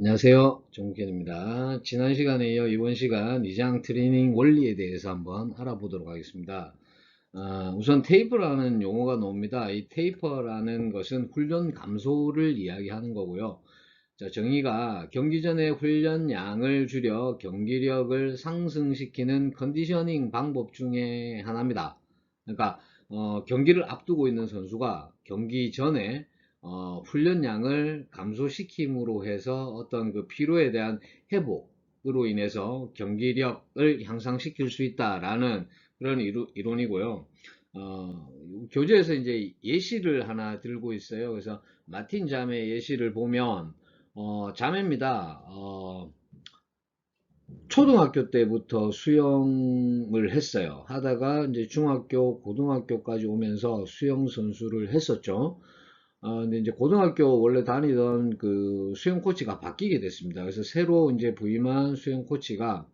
안녕하세요. 정국현입니다. 지난 시간에 이어 이번 시간 이장 트레이닝 원리에 대해서 한번 알아보도록 하겠습니다. 아, 우선 테이퍼라는 용어가 나옵니다. 이 테이퍼라는 것은 훈련 감소를 이야기하는 거고요. 자, 정의가 경기 전에 훈련량을 줄여 경기력을 상승시키는 컨디셔닝 방법 중에 하나입니다. 그러니까 어, 경기를 앞두고 있는 선수가 경기 전에 어, 훈련량을 감소시킴으로 해서 어떤 그 피로에 대한 회복으로 인해서 경기력을 향상시킬 수 있다라는 그런 이루, 이론이고요. 어, 교재에서 이제 예시를 하나 들고 있어요. 그래서 마틴 자매 예시를 보면 어, 자매입니다. 어, 초등학교 때부터 수영을 했어요. 하다가 이제 중학교, 고등학교까지 오면서 수영 선수를 했었죠. 어, 근데 이제 고등학교 원래 다니던 그 수영 코치가 바뀌게 됐습니다. 그래서 새로 이제 부임한 수영 코치가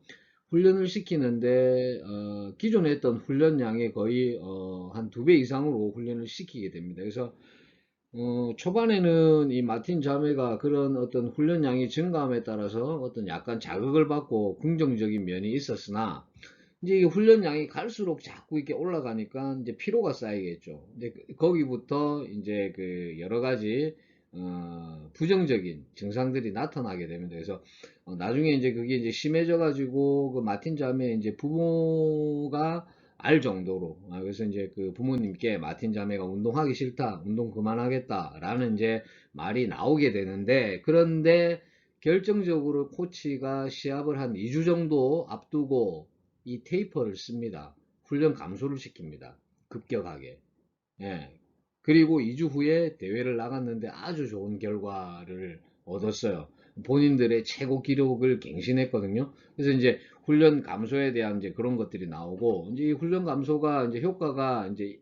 훈련을 시키는데 어, 기존에 했던 훈련량의 거의 어, 한 두 배 이상으로 훈련을 시키게 됩니다. 그래서 어, 초반에는 이 마틴 자매가 그런 어떤 훈련량이 증가함에 따라서 어떤 약간 자극을 받고 긍정적인 면이 있었으나 이제 이 훈련량이 갈수록 자꾸 이렇게 올라가니까 이제 피로가 쌓이겠죠. 근데 그, 거기부터 이제 그 여러 가지 어, 부정적인 증상들이 나타나게 됩니다. 그래서 어, 나중에 이제 그게 이제 심해져 가지고 그 마틴 자매 이제 부모가 알 정도로 아, 그래서 이제 그 부모님께 마틴 자매가 운동하기 싫다, 운동 그만하겠다라는 이제 말이 나오게 되는데 그런데 결정적으로 코치가 시합을 한 2주 정도 앞두고 이 테이퍼를 씁니다. 훈련 감소를 시킵니다. 급격하게. 예. 그리고 2주 후에 대회를 나갔는데 아주 좋은 결과를 얻었어요. 본인들의 최고 기록을 갱신했거든요. 그래서 이제 훈련 감소에 대한 이제 그런 것들이 나오고 이제 이 훈련 감소가 이제 효과가 이제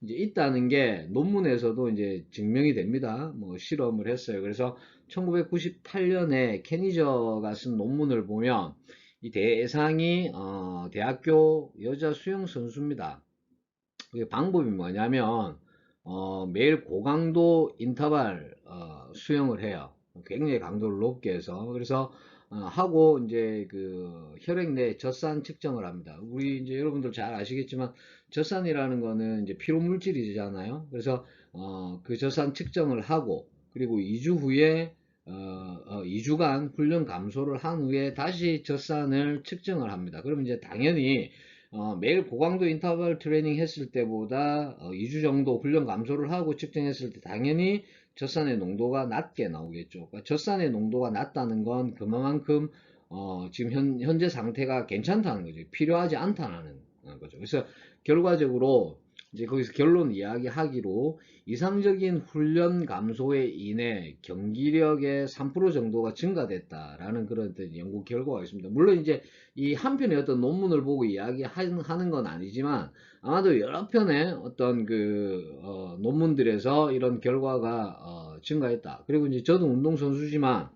이제 있다는 게 논문에서도 이제 증명이 됩니다. 뭐 실험을 했어요. 그래서 1998년에 케니저가 쓴 논문을 보면 이 대상이 어, 대학교 여자 수영 선수입니다. 그 방법이 뭐냐면 어, 매일 고강도 인터벌 어, 수영을 해요. 굉장히 강도를 높게 해서 그래서 어, 하고 이제 그 혈액 내 젖산 측정을 합니다. 우리 이제 여러분들 잘 아시겠지만 젖산이라는 거는 이제 피로 물질이잖아요. 그래서 어, 그 젖산 측정을 하고 그리고 2주 후에 어, 어, 2주간 훈련 감소를 한 후에 다시 젖산을 측정을 합니다. 그러면 이제 당연히 어, 매일 고강도 인터벌 트레이닝 했을 때보다 어, 2주 정도 훈련 감소를 하고 측정했을 때 당연히 젖산의 농도가 낮게 나오겠죠. 그러니까 젖산의 농도가 낮다는 건 그만큼 어, 지금 현, 현재 상태가 괜찮다는 거죠. 필요하지 않다는 거죠. 그래서 결과적으로 이제 거기서 결론 이야기하기로 이상적인 훈련 감소에 인해 경기력의 3% 정도가 증가됐다라는 그런 연구 결과가 있습니다. 물론 이제 이 한 편의 어떤 논문을 보고 이야기하는 건 아니지만 아마도 여러 편의 어떤 그 어, 논문들에서 이런 결과가 어, 증가했다. 그리고 이제 저도 운동 선수지만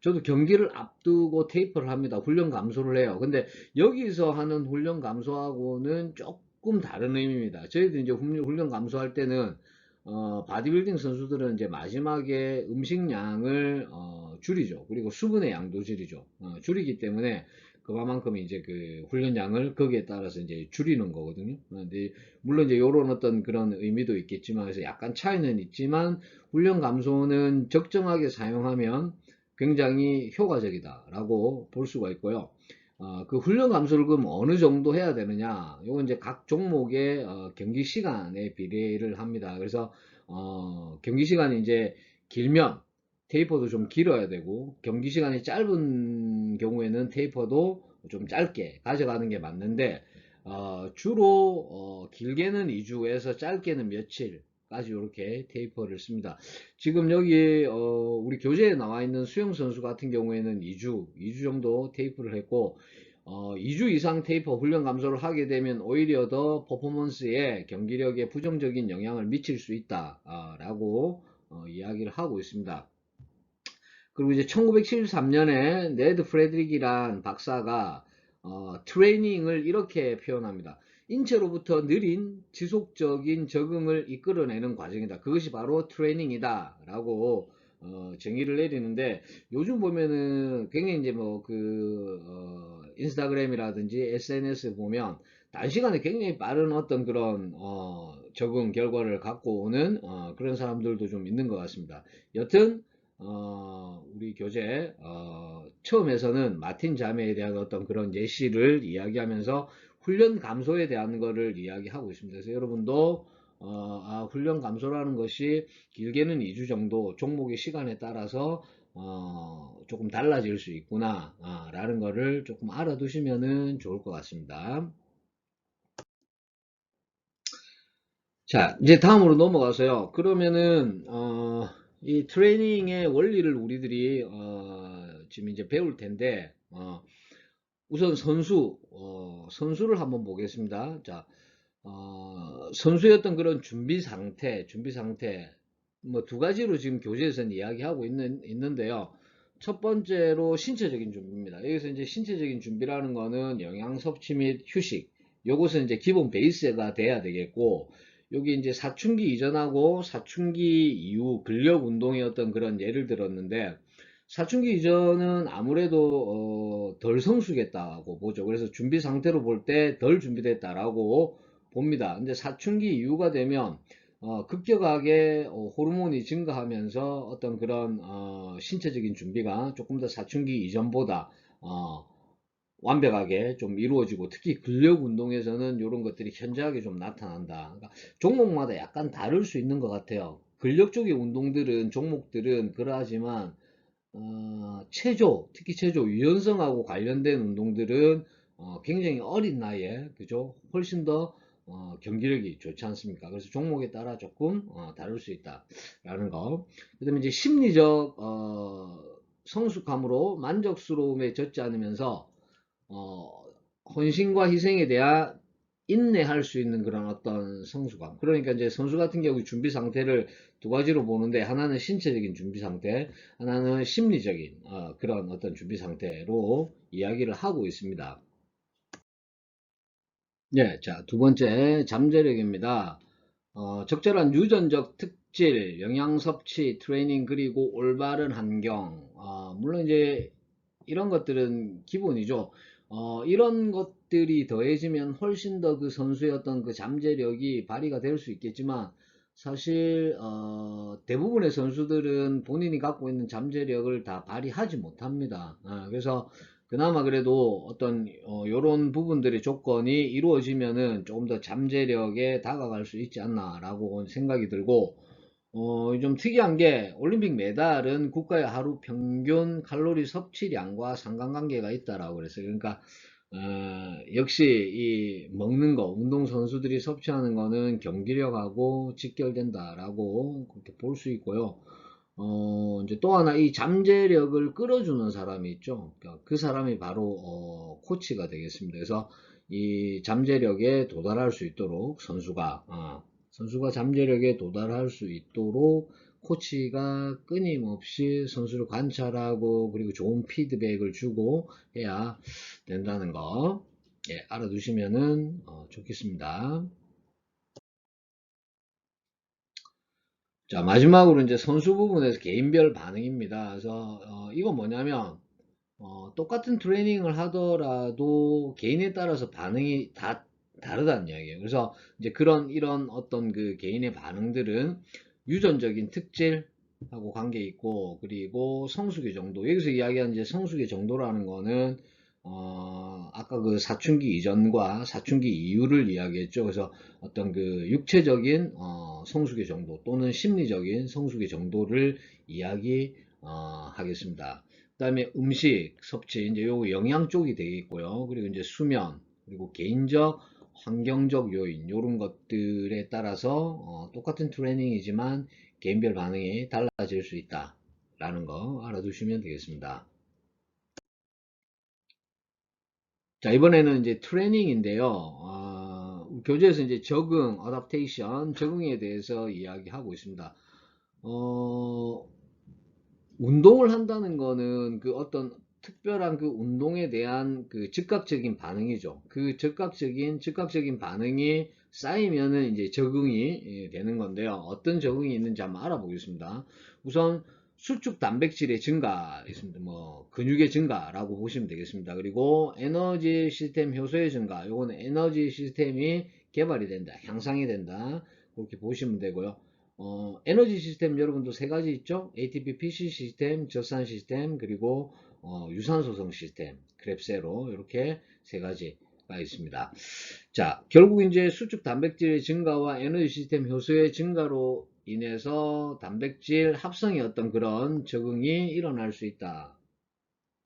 저도 경기를 앞두고 테이프를 합니다. 훈련 감소를 해요. 근데 여기서 하는 훈련 감소하고는 조금 조금 다른 의미입니다. 저희도 이제 훈련 감소할 때는 어, 바디빌딩 선수들은 이제 마지막에 음식량을 어, 줄이죠. 그리고 수분의 양도 줄이죠. 어, 줄이기 때문에 그만큼 이제 그 훈련량을 거기에 따라서 이제 줄이는 거거든요. 어, 근데 물론 이제 이런 어떤 그런 의미도 있겠지만 그래서 약간 차이는 있지만 훈련 감소는 적정하게 사용하면 굉장히 효과적이다라고 볼 수가 있고요. 어, 그 훈련 그럼 어느 정도 해야 되느냐? 이건 이제 각 종목의 어, 경기 시간에 비례를 합니다. 그래서 어, 경기 시간이 이제 길면 테이퍼도 좀 길어야 되고 경기 시간이 짧은 경우에는 테이퍼도 좀 짧게 가져가는 게 맞는데 어, 주로 어, 길게는 2주에서 짧게는 며칠 까지 이렇게 테이퍼를 씁니다. 지금 여기 어 우리 교재에 나와 있는 수영 선수 같은 경우에는 2주, 2주 정도 테이프를 했고 어 2주 이상 테이퍼 훈련 감소를 하게 되면 오히려 더 퍼포먼스에 경기력에 부정적인 영향을 미칠 수 있다라고 어 이야기를 하고 있습니다. 그리고 이제 1973년에 네드 프레드릭이란 박사가 어 트레이닝을 이렇게 표현합니다. 인체로부터 느린 지속적인 적응을 이끌어내는 과정이다. 그것이 바로 트레이닝이다. 라고 어, 정의를 내리는데 요즘 보면은 굉장히 이제 뭐그 어, 인스타그램이라든지 SNS 보면 단시간에 굉장히 빠른 어떤 그런 어, 적응 결과를 갖고 오는 어, 그런 사람들도 좀 있는 것 같습니다. 여튼 어, 우리 교재 어, 처음에서는 마틴 자매에 대한 어떤 그런 예시를 이야기하면서 훈련 감소에 대한 거를 이야기하고 있습니다. 그래서 여러분도 어, 아, 훈련 감소라는 것이 길게는 2주 정도 종목의 시간에 따라서 어, 조금 달라질 수 있구나 아, 라는 거를 조금 알아두시면 좋을 것 같습니다. 자 이제 다음으로 넘어가서요. 그러면은 어, 이 트레이닝의 원리를 우리들이 어, 지금 이제 배울 텐데 어, 우선 선수 어, 선수를 한번 보겠습니다. 자 어, 선수였던 그런 준비 상태, 준비 상태, 뭐 두 가지로 지금 교재에서는 이야기하고 있는, 있는데요. 첫 번째로 신체적인 준비입니다. 여기서 이제 신체적인 준비라는 거는 영양 섭취 및 휴식. 요것은 이제 기본 베이스가 돼야 되겠고, 여기 이제 사춘기 이전하고 사춘기 이후 근력 어떤 그런 예를 들었는데, 사춘기 이전은 아무래도 어, 덜 성숙했다고 보죠. 그래서 준비 상태로 볼 때 덜 준비됐다라고 봅니다. 근데 사춘기 이후가 되면 어, 급격하게 어, 호르몬이 증가하면서 어떤 그런 어, 신체적인 준비가 조금 더 사춘기 이전보다 어, 완벽하게 좀 이루어지고 특히 근력 운동에서는 이런 것들이 현저하게 좀 나타난다. 그러니까 종목마다 약간 다를 수 있는 것 같아요. 근력 쪽의 운동들은 종목들은 그러하지만 어, 체조, 특히 체조, 유연성하고 관련된 운동들은 어, 굉장히 어린 나이에 그죠? 훨씬 더 어, 경기력이 좋지 않습니까? 그래서 종목에 따라 조금 어, 다를 수 있다라는 거. 그다음에 이제 심리적 어, 성숙함으로 만족스러움에 젖지 않으면서 어, 헌신과 희생에 대한 인내할 수 있는 그런 어떤 성숙함. 그러니까 이제 선수 같은 경우 준비 상태를 두 가지로 보는데 하나는 신체적인 준비 상태, 하나는 심리적인 어, 그런 어떤 준비 상태로 이야기를 하고 있습니다. 네, 자, 두 번째 잠재력입니다. 어, 적절한 유전적 특질, 영양 섭취, 트레이닝 그리고 올바른 환경. 어, 물론 이제 이런 것들은 기본이죠. 어, 이런 것 들이 더해지면 훨씬 더 그 선수의 어떤 그 잠재력이 발휘가 될 수 있겠지만 사실 어, 대부분의 선수들은 본인이 갖고 있는 잠재력을 다 발휘하지 못합니다. 아, 그래서 그나마 그래도 어떤 어, 이런 부분들의 조건이 이루어지면은 조금 더 잠재력에 다가갈 수 있지 않나라고 생각이 들고 어, 좀 특이한 게 올림픽 메달은 국가의 하루 평균 칼로리 섭취량과 상관관계가 있다라고 그랬어요. 그러니까 어, 역시 이 먹는 거 운동 선수들이 섭취하는 거는 경기력하고 직결된다라고 그렇게 볼 수 있고요. 어, 이제 또 하나 이 잠재력을 끌어주는 사람이 있죠. 그러니까 그 사람이 바로 어, 코치가 되겠습니다. 그래서 이 잠재력에 도달할 수 있도록 선수가 어, 선수가 잠재력에 도달할 수 있도록 코치가 끊임없이 선수를 관찰하고 그리고 좋은 피드백을 주고 해야 된다는 거 예, 알아두시면은 어, 좋겠습니다. 자, 마지막으로 이제 선수 부분에서 개인별 반응입니다. 그래서, 어, 이거 뭐냐면, 어, 똑같은 트레이닝을 하더라도 개인에 따라서 반응이 다 다르다는 이야기예요. 그래서 이제 그런, 이런 어떤 그 개인의 반응들은 유전적인 특질하고 관계 있고, 그리고 성숙의 정도. 여기서 이야기하는 이제 성숙의 정도라는 거는 어, 아까 그 사춘기 이전과 사춘기 이후를 이야기했죠. 그래서 어떤 그 육체적인 어, 성숙의 정도 또는 심리적인 성숙의 정도를 이야기 어, 하겠습니다. 그 다음에 음식 섭취 이제 요 영양 쪽이 되겠고요. 그리고 이제 수면 그리고 개인적 환경적 요인 이런 것들에 따라서 어, 똑같은 트레이닝이지만 개인별 반응이 달라질 수 있다 라는 거 알아두시면 되겠습니다. 자, 이번에는 이제 트레이닝인데요. 어, 교재에서 이제 적응, 어답테이션, 적응에 대해서 이야기하고 있습니다. 어, 운동을 한다는 거는 그 어떤 특별한 그 운동에 대한 그 즉각적인 반응이죠. 그 즉각적인, 즉각적인 반응이 쌓이면은 이제 적응이 예, 되는 건데요. 어떤 적응이 있는지 한번 알아보겠습니다. 우선, 수축 단백질의 증가 있습니다. 뭐 근육의 증가라고 보시면 되겠습니다. 그리고 에너지 시스템 효소의 증가. 요거는 에너지 시스템이 개발이 된다. 향상이 된다. 그렇게 보시면 되고요. 어, 에너지 시스템 여러분도 세 가지 있죠? ATP PC 시스템, 젖산 시스템, 그리고 어, 유산소성 시스템, 그랩세로 이렇게 세 가지가 있습니다. 자, 결국 이제 수축 단백질의 증가와 에너지 시스템 효소의 증가로 인해서 단백질 합성의 어떤 그런 적응이 일어날 수 있다.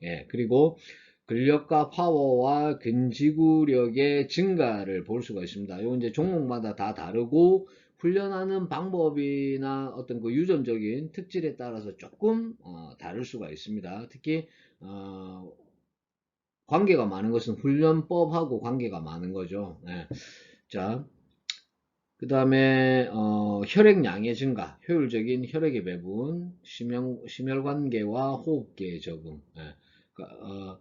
예, 그리고 근력과 파워와 근지구력의 증가를 볼 수가 있습니다. 요 이제 종목마다 다 다르고 훈련하는 방법이나 어떤 그 유전적인 특질에 따라서 조금 어, 다를 수가 있습니다. 특히 어, 관계가 많은 것은 훈련법하고 관계가 많은 거죠. 네. 자, 그 다음에 어, 혈액량의 증가, 효율적인 혈액의 배분, 심혈, 심혈관계와 호흡기의 적응. 네. 그러니까, 어,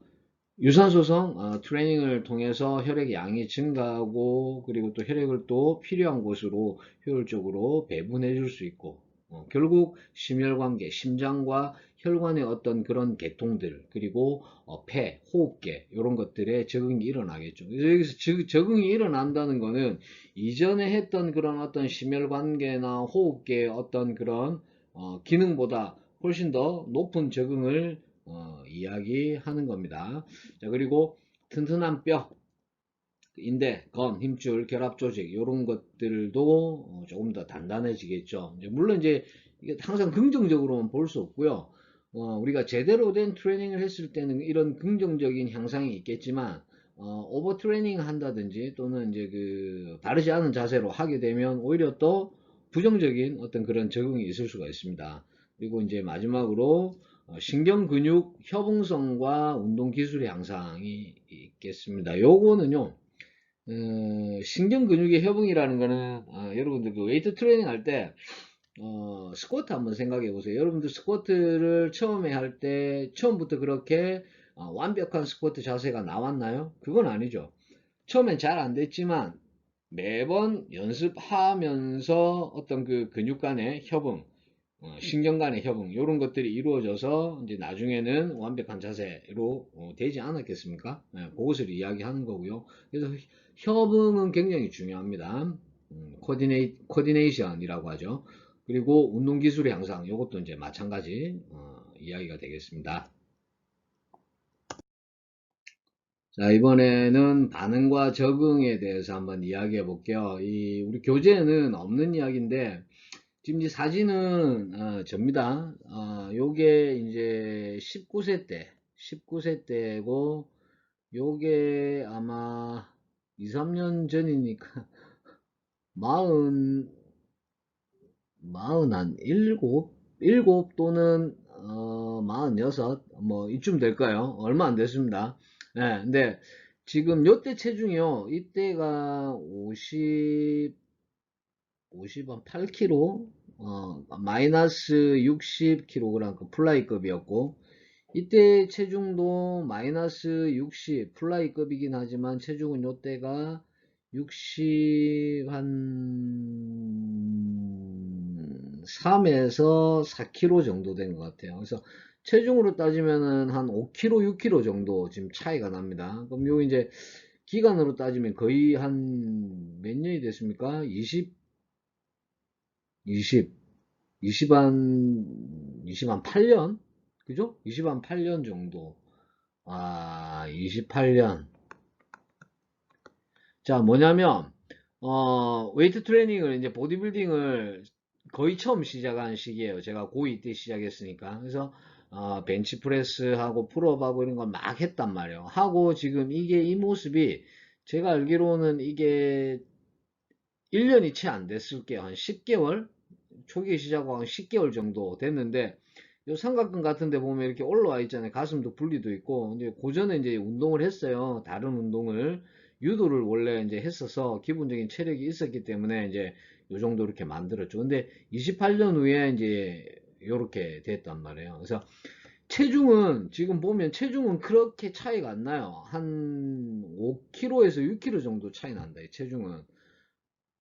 유산소성 어, 트레이닝을 통해서 혈액 양이 증가하고 그리고 또 혈액을 또 필요한 곳으로 효율적으로 배분해 줄 수 있고 어, 결국 심혈관계, 심장과 혈관의 어떤 그런 계통들 그리고 어, 폐, 호흡계 이런 것들에 적응이 일어나겠죠. 여기서 즉, 적응이 일어난다는 것은 이전에 했던 그런 어떤 심혈관계나 호흡계의 어떤 그런 어, 기능보다 훨씬 더 높은 적응을 어, 이야기하는 겁니다. 자, 그리고 튼튼한 뼈, 인대, 건, 힘줄, 결합 조직 이런 것들도 어, 조금 더 단단해지겠죠. 이제 물론 이제 이게 항상 긍정적으로만 볼 수 없고요. 어, 우리가 제대로 된 트레이닝을 했을 때는 이런 긍정적인 향상이 있겠지만 어, 오버 트레이닝 한다든지 또는 이제 그 바르지 않은 자세로 하게 되면 오히려 또 부정적인 어떤 그런 적응이 있을 수가 있습니다. 그리고 이제 마지막으로 어, 신경 근육 협응성과 운동 기술의 향상이 있겠습니다. 요거는요, 어, 신경 근육의 협응이라는 거는 어, 여러분들 그 웨이트 트레이닝 할때 어, 스쿼트 한번 생각해 보세요. 여러분들 스쿼트를 처음에 할 때 처음부터 그렇게 어, 완벽한 스쿼트 자세가 나왔나요? 그건 아니죠. 처음엔 잘 안 됐지만 매번 연습하면서 어떤 그 근육 간의 협응, 어, 신경 간의 협응 이런 것들이 이루어져서 이제 나중에는 완벽한 자세로 어, 되지 않았겠습니까? 네, 그것을 이야기하는 거고요. 그래서 협응은 굉장히 중요합니다. 음, 코디네이, 코디네이션이라고 하죠. 그리고 운동 기술의 향상 이것도 이제 마찬가지 어, 이야기가 되겠습니다. 자, 이번에는 반응과 적응에 대해서 한번 이야기해 볼게요. 이 우리 교재에는 없는 이야기인데 지금 이제 사진은 어, 접니다. 어, 요게 이제 19세 때, 19세 때고 요게 아마 2, 3년 전이니까 마흔 마흔 한 일곱 일곱 또는 어, 마흔 여섯 뭐 이쯤 될까요? 얼마 안 됐습니다. 네, 근데 지금 요때 체중이요. 이때가 50 50 한 8kg, 어, 마이너스 60kg 그 플라이급이었고, 이때 체중도 마이너스 60 플라이급이긴 하지만 체중은 요때가 60한 3에서 4kg 정도 된 것 같아요. 그래서 체중으로 따지면은 한 5kg, 6kg 정도 지금 차이가 납니다. 그럼 요 이제 기간으로 따지면 거의 한 몇 년이 됐습니까? 20 20, 20 한, 20 한 8년? 그죠? 20 한 8년 정도. 아, 28년. 자, 뭐냐면, 어, 웨이트 트레이닝을 이제 보디빌딩을 거의 처음 시작한 시기예요. 제가 고2 때 시작했으니까. 그래서, 어, 벤치프레스하고 풀업하고 이런 걸 막 했단 말이에요. 하고 지금 이게 이 모습이 제가 알기로는 이게 1년이 채 안 됐을게요. 한 10개월? 초기 시작하고 한 10개월 정도 됐는데, 요 삼각근 같은 데 보면 이렇게 올라와 있잖아요. 가슴도 분리도 있고, 이제 고전에 이제 운동을 했어요. 다른 운동을. 유도를 원래 이제 했어서 기본적인 체력이 있었기 때문에 이제 요 정도 이렇게 만들었죠. 근데 28년 후에 이제 요렇게 됐단 말이에요. 그래서 체중은 지금 보면 체중은 그렇게 차이가 안 나요. 한 5kg에서 6kg 정도 차이 난다. 이 체중은.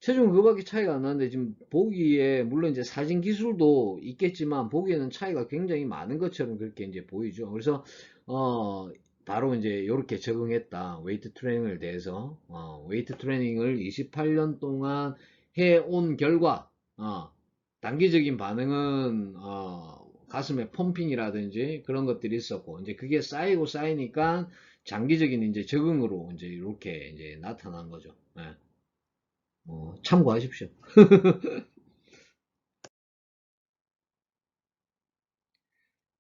체중 그거밖에 차이가 안 나는데 지금 보기에 물론 이제 사진 기술도 있겠지만 보기에는 차이가 굉장히 많은 것처럼 그렇게 이제 보이죠. 그래서 어 바로 이제 이렇게 적응했다. 웨이트 트레이닝을 대해서 어, 웨이트 트레이닝을 28년 동안 해온 결과 어, 단기적인 반응은 어, 가슴에 펌핑이라든지 그런 것들이 있었고 이제 그게 쌓이고 쌓이니까 장기적인 이제 적응으로 이제 이렇게 이제 나타난 거죠. 예. 어, 참고하십시오.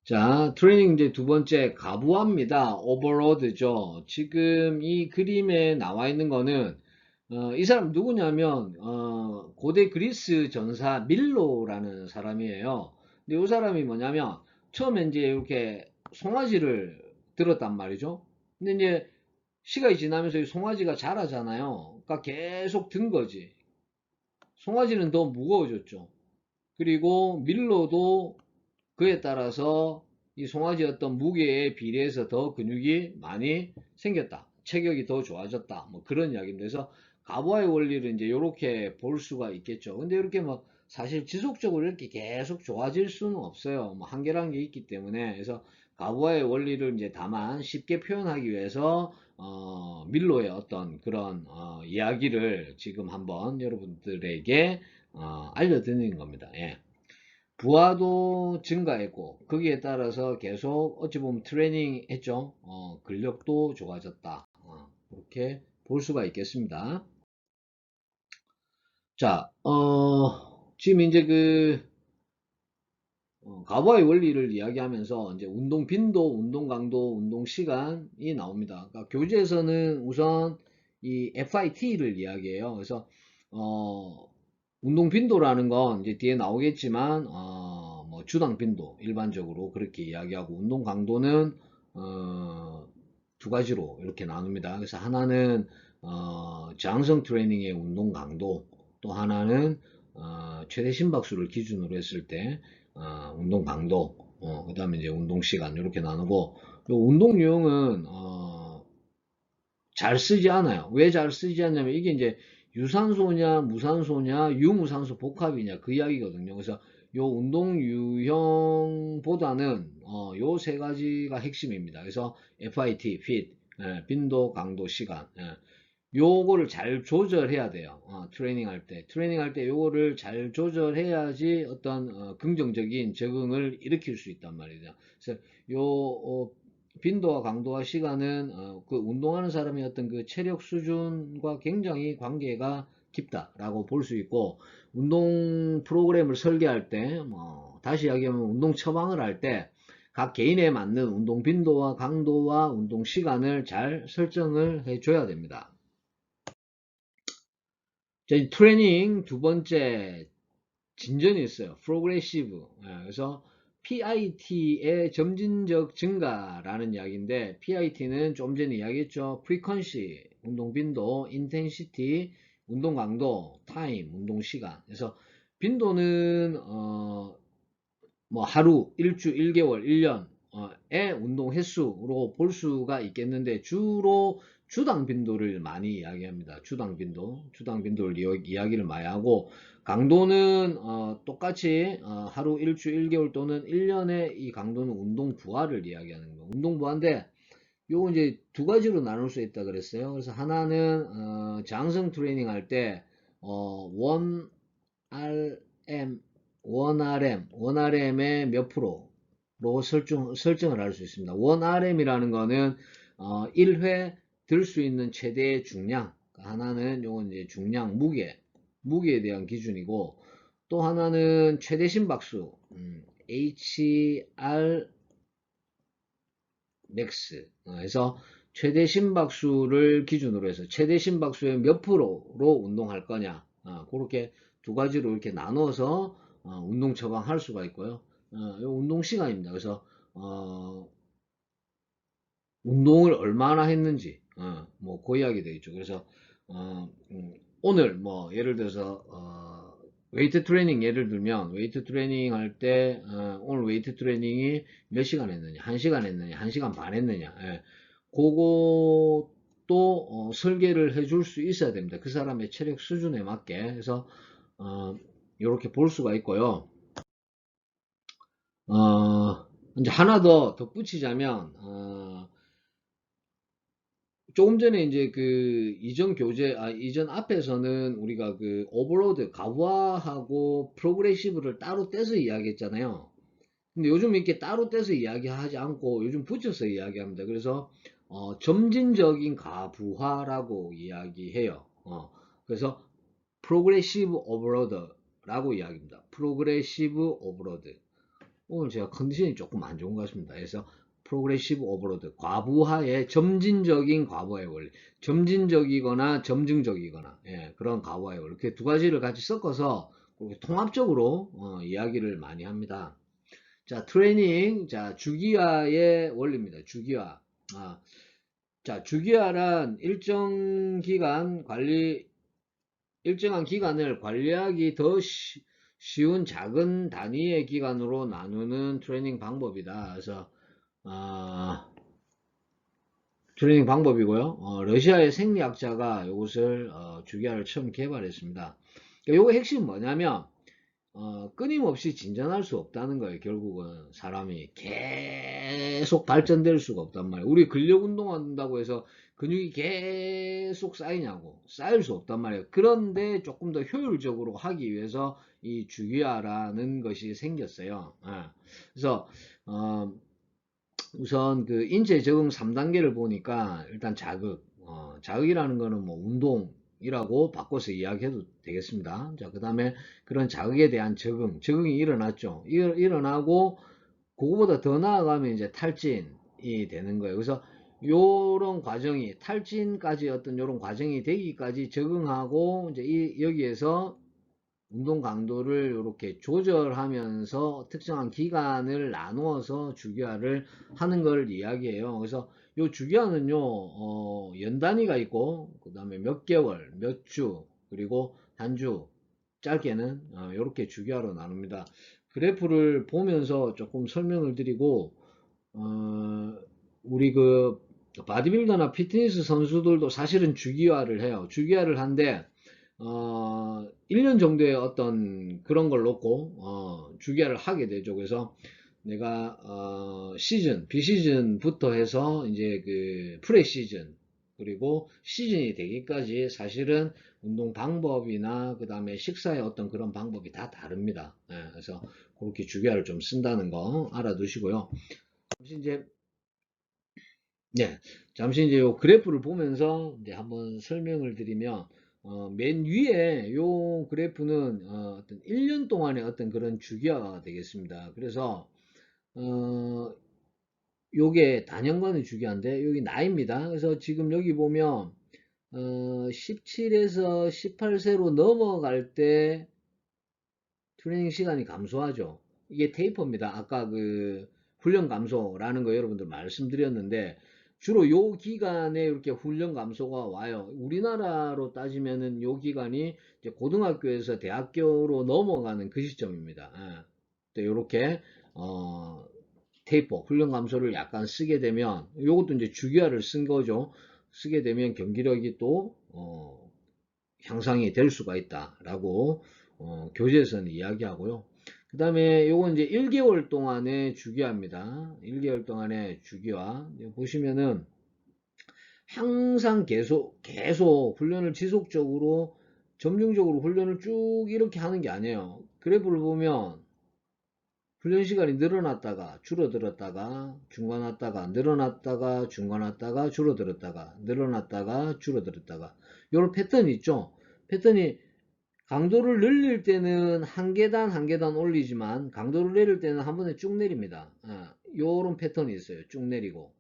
자, 트레이닝 이제 두 번째 가부화입니다. 오버로드죠. 지금 이 그림에 나와 있는 거는 어, 이 사람 누구냐면 어, 고대 그리스 전사 밀로라는 사람이에요. 근데 이 사람이 뭐냐면 처음에 이제 이렇게 송아지를 들었단 말이죠. 근데 이제 시간이 지나면서 이 송아지가 자라잖아요. 그러니까 계속 든 거지. 송아지는 더 무거워졌죠. 그리고 밀로도 그에 따라서 이 송아지 어떤 무게에 비례해서 더 근육이 많이 생겼다. 체격이 더 좋아졌다. 뭐 그런 이야기입니다. 그래서 가부아의 원리를 이제 이렇게 볼 수가 있겠죠. 근데 이렇게 뭐 사실 지속적으로 이렇게 계속 좋아질 수는 없어요. 뭐 한계라는 게 있기 때문에 그래서 가부아의 원리를 이제 다만 쉽게 표현하기 위해서 어, 밀로의 어떤 그런 어, 이야기를 지금 한번 여러분들에게 어, 알려드리는 겁니다. 예. 부하도 증가했고 거기에 따라서 계속 어찌 보면 트레이닝 했죠. 어, 근력도 좋아졌다. 어, 이렇게 볼 수가 있겠습니다. 자, 어, 지금 이제 그 어, 가부아의 원리를 이야기하면서 이제 운동 빈도, 운동 강도, 운동 시간이 나옵니다. 그러니까 교재에서는 우선 이 FIT를 이야기해요. 그래서 어, 운동 빈도라는 건 이제 뒤에 나오겠지만 어, 뭐 주당 빈도 일반적으로 그렇게 이야기하고 운동 강도는 어, 두 가지로 이렇게 나눕니다. 그래서 하나는 어, 저항성 트레이닝의 운동 강도, 또 하나는 어, 최대 심박수를 기준으로 했을 때 어, 운동 강도, 어, 그 다음에 이제 운동 시간 이렇게 나누고 운동 유형은 어, 잘 쓰지 않아요. 왜 잘 쓰지 않냐면 이게 이제 유산소냐 무산소냐 유무산소 복합이냐 그 이야기거든요. 그래서 요 운동 유형보다는 어, 요 세 가지가 핵심입니다. 그래서 FIT, fit, 예, 빈도, 강도, 시간. 예. 요거를 잘 조절해야 돼요. 어, 트레이닝 할 때. 트레이닝 할 때 요거를 잘 조절해야지 어떤 어, 긍정적인 적응을 일으킬 수 있단 말이죠. 그래서 요 어, 빈도와 강도와 시간은 어, 그 운동하는 사람의 어떤 그 체력 수준과 굉장히 관계가 깊다라고 볼 수 있고 운동 프로그램을 설계할 때 뭐, 다시 이야기하면 운동 처방을 할 때 각 개인에 맞는 운동 빈도와 강도와 운동 시간을 잘 설정을 해줘야 됩니다. 자, 트레이닝 두 번째 진전이 있어요. 프로그레시브. 예, 그래서 PIT의 점진적 증가라는 이야기인데 PIT는 좀 전에 이야기했죠. 프리퀀시, 운동 빈도, 인텐시티, 운동 강도, 타임, 운동 시간. 그래서 빈도는 어, 뭐 하루, 일주, 1개월, 1년의 운동 횟수로 볼 수가 있겠는데 주로 주당 빈도를 많이 이야기합니다. 주당 빈도, 주당 빈도를 이야기를 많이 하고 강도는 어, 똑같이 어, 하루 일주 1개월 또는 1년의 이 강도는 운동 부하를 이야기하는 거. 운동 부하인데 요거 이제 두 가지로 나눌 수 있다 그랬어요. 그래서 하나는 어, 장성 트레이닝 할때 어, 1RM, 1RM, 1RM의 몇 프로로 설정, 설정을 할 수 있습니다. 1RM이라는 거는 어, 1회 들 수 있는 최대 중량 하나는 요건 이제 중량 무게 무게에 대한 기준이고 또 하나는 최대 심박수 음, HR 맥스 그래서 최대 심박수를 기준으로 해서 최대 심박수의 몇 프로로 운동할 거냐. 어, 그렇게 두 가지로 이렇게 나눠서 어, 운동 처방할 수가 있고요. 어, 운동 시간입니다. 그래서 어, 운동을 얼마나 했는지 어, 뭐그 이야기 되겠죠. 그래서 어, 음, 오늘 뭐 예를 들어서 어, 웨이트 트레이닝 예를 들면 웨이트 트레이닝 할때 어, 오늘 웨이트 트레이닝이 몇 시간 했느냐, 한 시간 했느냐, 한 시간 반 했느냐, 예. 또 어, 설계를 해줄 수 있어야 됩니다. 그 사람의 체력 수준에 맞게 그래서 어, 이렇게 볼 수가 있고요. 어, 이제 하나 더 덧붙이자면 어, 조금 전에 이제 그 이전 교재 아 이전 앞에서는 우리가 그 오버로드 가부하하고 프로그레시브를 따로 떼서 이야기했잖아요. 근데 요즘 이렇게 따로 떼서 이야기하지 않고 요즘 붙여서 이야기합니다. 그래서 어, 점진적인 가부화라고 이야기해요. 어, 그래서 프로그레시브 오버로드라고 이야기합니다. 프로그레시브 오버로드. 오늘 제가 컨디션이 조금 안 좋은 것 같습니다. 그래서 프로그레시브 오버로드 과부하의 점진적인 과부하의 원리 점진적이거나 점증적이거나 예, 그런 과부하의 원리 이렇게 두 가지를 같이 섞어서 통합적으로 어, 이야기를 많이 합니다. 자 트레이닝 자 주기화의 원리입니다. 주기화 아, 자 주기화란 일정 기간 관리 일정한 기간을 관리하기 더 쉬, 쉬운 작은 단위의 기간으로 나누는 트레이닝 방법이다. 그래서 어, 트레이닝 방법이고요. 어, 러시아의 생리학자가 이것을 어, 주기화를 처음 개발했습니다. 요거 핵심 뭐냐면 어, 끊임없이 진전할 수 없다는 거예요. 결국은 사람이 계속 발전될 수가 없단 말이에요. 우리 근력 운동한다고 해서 근육이 계속 쌓이냐고 쌓일 수 없단 말이에요. 그런데 조금 더 효율적으로 하기 위해서 이 주기화라는 것이 생겼어요. 예. 그래서 어, 우선 그 인체 적응 3단계를 보니까 일단 자극, 어, 자극이라는 거는 뭐 운동 이라고 바꿔서 이야기해도 되겠습니다. 자, 그 다음에 그런 자극에 대한 적응, 적응이 일어났죠. 일, 일어나고 그거보다 더 나아가면 이제 탈진이 되는 거예요. 그래서 요런 과정이 탈진까지 어떤 요런 과정이 되기까지 적응하고 이제 이 여기에서 운동 강도를 이렇게 조절하면서 특정한 기간을 나누어서 주기화를 하는 걸 이야기해요. 그래서 이 주기화는요, 어, 연 단위가 있고, 그 다음에 몇 개월, 몇 주, 그리고 한 주, 짧게는 어, 이렇게 주기화로 나눕니다. 그래프를 보면서 조금 설명을 드리고, 어, 우리 그 바디빌더나 피트니스 선수들도 사실은 주기화를 해요. 주기화를 한데, 어, 1년 정도의 어떤 그런 걸 놓고 어, 주기화를 하게 되죠. 그래서 내가 어, 시즌, 비시즌부터 해서 이제 그 프레 시즌 그리고 시즌이 되기까지 사실은 운동 방법이나 그 다음에 식사의 어떤 그런 방법이 다 다릅니다. 예, 그래서 그렇게 주기화를 좀 쓴다는 거 알아두시고요. 잠시 이제 네, 잠시 이제 요 그래프를 보면서 이제 한번 설명을 드리면 어, 맨 위에 요 그래프는 어, 떤 1년 동안의 어떤 그런 주기화가 되겠습니다. 그래서 어, 요게 단연간의 주기화인데 여기 나이입니다. 그래서 지금 여기 보면 어, 17에서 18세로 넘어갈 때 트레이닝 시간이 감소하죠. 이게 테이퍼입니다. 아까 그 훈련 감소라는 거 여러분들 말씀드렸는데 주로 요 기간에 이렇게 훈련 감소가 와요. 우리나라로 따지면은 요 기간이 이제 고등학교에서 대학교로 넘어가는 그 시점입니다. 예. 이렇게 어, 테이퍼 훈련 감소를 약간 쓰게 되면 요것도 이제 주기화를 쓴 거죠. 쓰게 되면 경기력이 또 어, 향상이 될 수가 있다라고 어, 교재에서는 이야기하고요. 그 다음에 요건 이제 1개월 동안의 주기화입니다. 1개월 동안의 주기화. 보시면은 항상 계속, 계속 훈련을 지속적으로, 점증적으로 훈련을 쭉 이렇게 하는 게 아니에요. 그래프를 보면 훈련 시간이 늘어났다가 줄어들었다가 중간 왔다가 늘어났다가 중간 왔다가 줄어들었다가 늘어났다가 줄어들었다가 요런 패턴이 있죠. 패턴이 강도를 늘릴 때는 한 계단 한 계단 올리지만 강도를 내릴 때는 한 번에 쭉 내립니다. 어, 요런 패턴이 있어요. 쭉 내리고.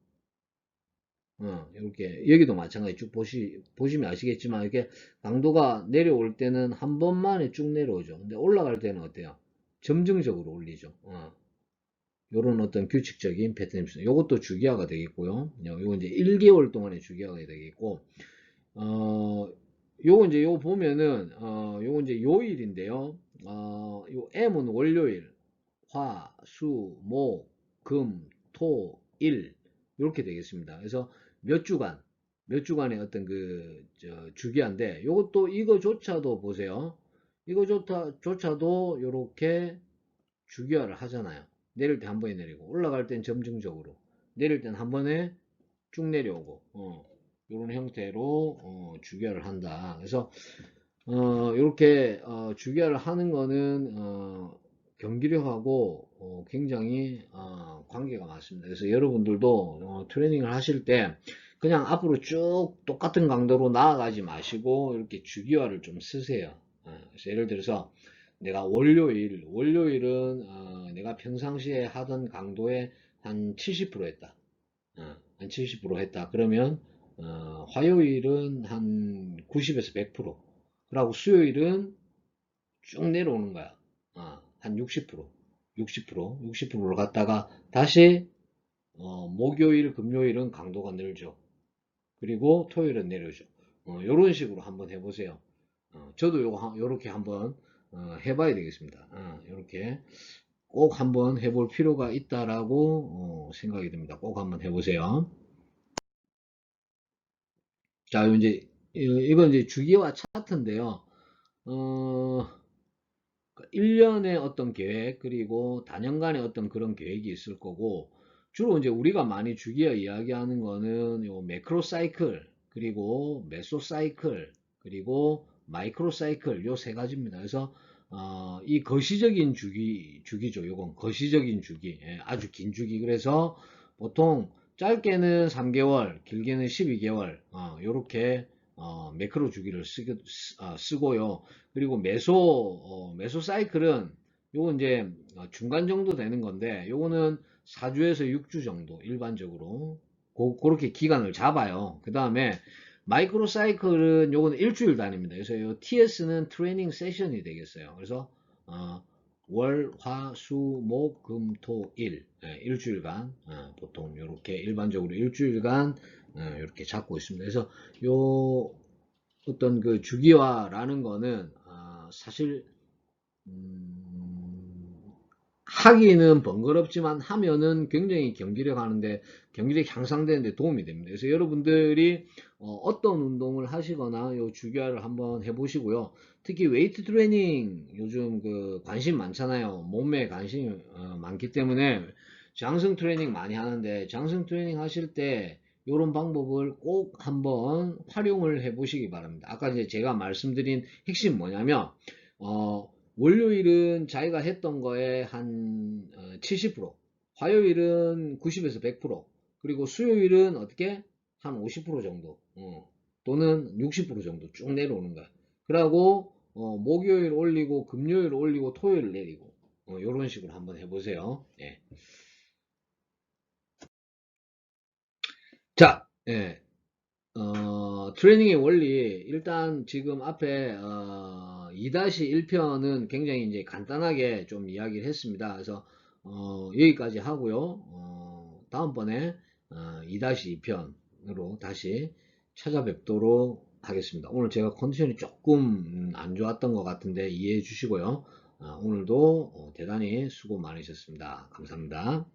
어, 이렇게 여기도 마찬가지 쭉 보시 보시면 아시겠지만 이렇게 강도가 내려올 때는 한 번만에 쭉 내려오죠. 근데 올라갈 때는 어때요? 점증적으로 올리죠. 어. 요런 어떤 규칙적인 패턴입니다. 요것도 주기화가 되겠고요. 요거 이제 1개월 동안의 주기화가 되겠고 어 요거 이제 요 보면은 어 요거 이제 요일인데요. 어요 M은 월요일, 화, 수, 목, 금, 토, 일 이렇게 되겠습니다. 그래서 몇 주간 몇 주간의 어떤 그, 저, 주기한데, 요것도, 이거조차도 보세요. 이거조차도 요렇게 주기화를 하잖아요. 내릴 때 한 번에 내리고, 올라갈 땐 점증적으로, 내릴 땐 한 번에 쭉 내려오고, 어, 요런 형태로, 어, 주기화를 한다. 그래서, 어, 이렇게, 어, 주기화를 하는 거는, 어, 경기력하고 어, 굉장히 어, 관계가 많습니다. 그래서 여러분들도 어, 트레이닝을 하실 때 그냥 앞으로 쭉 똑같은 강도로 나아가지 마시고 이렇게 주기화를 좀 쓰세요. 어, 예를 들어서 내가 월요일, 월요일은 어, 내가 평상시에 하던 강도의 한 70% 했다. 어, 한70% 했다. 그러면 어, 화요일은 한 90에서 100%. 그리고 수요일은 쭉 내려오는 거야. 어, 한 60%, 60%, 60%를 갖다가 다시 어, 목요일, 금요일은 강도가 늘죠. 그리고 토요일은 내려죠. 어, 이런 식으로 한번 해보세요. 어, 저도 요거 요렇게 한번 어, 해봐야 되겠습니다. 이렇게 꼭 한번 해볼 필요가 있다라고 어, 생각이 듭니다. 꼭 한번 해보세요. 자, 이제 이건 이제 주기와 차트인데요. 어, 1년의 어떤 계획 그리고 단연간의 어떤 그런 계획이 있을 거고 주로 이제 우리가 많이 주기어 이야기하는 거는 요 매크로 사이클 그리고 메소 사이클 그리고 마이크로 사이클 요 세 가지입니다. 그래서 어, 이 거시적인 주기 주기죠. 요건 거시적인 주기 예, 아주 긴 주기 그래서 보통 짧게는 3개월 길게는 12개월 어, 요렇게 어, 매크로 주기를 쓰, 고요 그리고 메소, 어, 메소 사이클은 요거 이제 어, 중간 정도 되는 건데 요거는 4주에서 6주 정도 일반적으로 고, 그렇게 기간을 잡아요. 그 다음에 마이크로 사이클은 요거는 일주일 단위입니다. 그래서 요 TS는 트레이닝 세션이 되겠어요. 그래서 어, 월, 화, 수, 목, 금, 토, 일 예, 일주일간 어, 보통 이렇게 일반적으로 일주일간 이렇게 어, 잡고 있습니다. 그래서 요 어떤 그 주기화라는 거는 어, 사실 음, 하기는 번거롭지만 하면은 굉장히 경기력 하는데 경기력 향상되는데 도움이 됩니다. 그래서 여러분들이 어, 떤 운동을 하시거나 요 주기화를 한번 해보시고요. 특히 웨이트 트레이닝 요즘 그 관심 많잖아요. 몸매에 관심이 어, 많기 때문에 장성 트레이닝 많이 하는데 장성 트레이닝 하실 때 이런 방법을 꼭 한번 활용을 해 보시기 바랍니다. 아까 이제 제가 말씀드린 핵심 뭐냐면 어, 월요일은 자기가 했던 거에 한 70%, 어, 화요일은 90에서 100%, 그리고 수요일은 어떻게 한 50% 정도, 어, 또는 60% 정도 쭉 내려오는 거야. 그러고 어, 목요일 올리고 금요일 올리고 토요일 내리고 이런 어, 식으로 한번 해보세요. 예. 자, 예. 어, 트레이닝의 원리, 일단 지금 앞에, 어, 2-1편은 굉장히 이제 간단하게 좀 이야기를 했습니다. 그래서, 어, 여기까지 하고요. 어, 다음번에, 어, 2-2편으로 다시 찾아뵙도록 하겠습니다. 오늘 제가 컨디션이 조금 안 좋았던 것 같은데 이해해 주시고요. 어, 오늘도 어, 대단히 수고 많으셨습니다. 감사합니다.